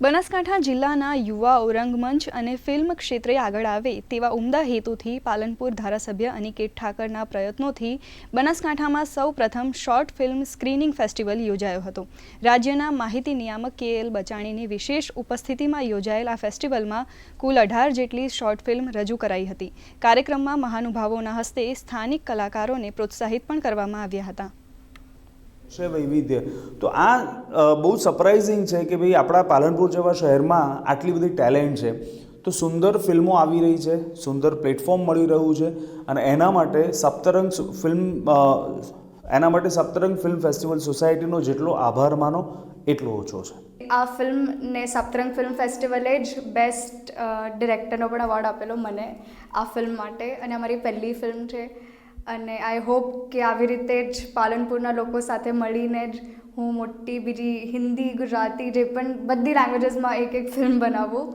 બનાસકાંઠા જિલ્લાના યુવાઓ રંગમંચ અને ફિલ્મ ક્ષેત્રે આગળ આવે તેવા ઉમદા હેતુથી પાલનપુર ધારાસભ્ય અનિકેત ઠાકરના પ્રયત્નોથી બનાસકાંઠામાં સૌ પ્રથમ શોર્ટ ફિલ્મ સ્ક્રીનિંગ ફેસ્ટિવલ યોજાયો હતો. રાજ્યના માહિતી નિયામક કે એલ બચાણીની વિશેષ ઉપસ્થિતિમાં યોજાયેલ આ ફેસ્ટિવલમાં કુલ અઢાર જેટલી શોર્ટ ફિલ્મ રજૂ કરાઈ હતી. કાર્યક્રમમાં મહાનુભાવોના હસ્તે સ્થાનિક કલાકારોને પ્રોત્સાહિત પણ કરવામાં આવ્યા હતા. છે વૈવિધ્ય. તો આ બહુ સરપ્રાઇઝિંગ છે કે ભાઈ આપણા પાલનપુર જેવા શહેરમાં આટલી બધી ટેલેન્ટ છે. તો સુંદર ફિલ્મો આવી રહી છે, સુંદર પ્લેટફોર્મ મળી રહ્યું છે અને એના માટે સપ્તરંગ ફિલ્મ એના માટે સપ્તરંગ ફિલ્મ ફેસ્ટિવલ સોસાયટીનો જેટલો આભાર માનો, એટલો ઓછો છે. આ ફિલ્મને સપ્તરંગ ફિલ્મ ફેસ્ટિવલે જ બેસ્ટ ડિરેક્ટરનો પણ અવોર્ડ આપેલો મને આ ફિલ્મ માટે અને અમારી પહેલી ફિલ્મ છે. અને આઈ હોપ કે આવી રીતે જ પાલનપુરના લોકો સાથે મળીને જ હું મોટી બીજી હિન્દી, ગુજરાતી જે પણ બધી લેંગ્વેજીસમાં એક એક ફિલ્મ બનાવું.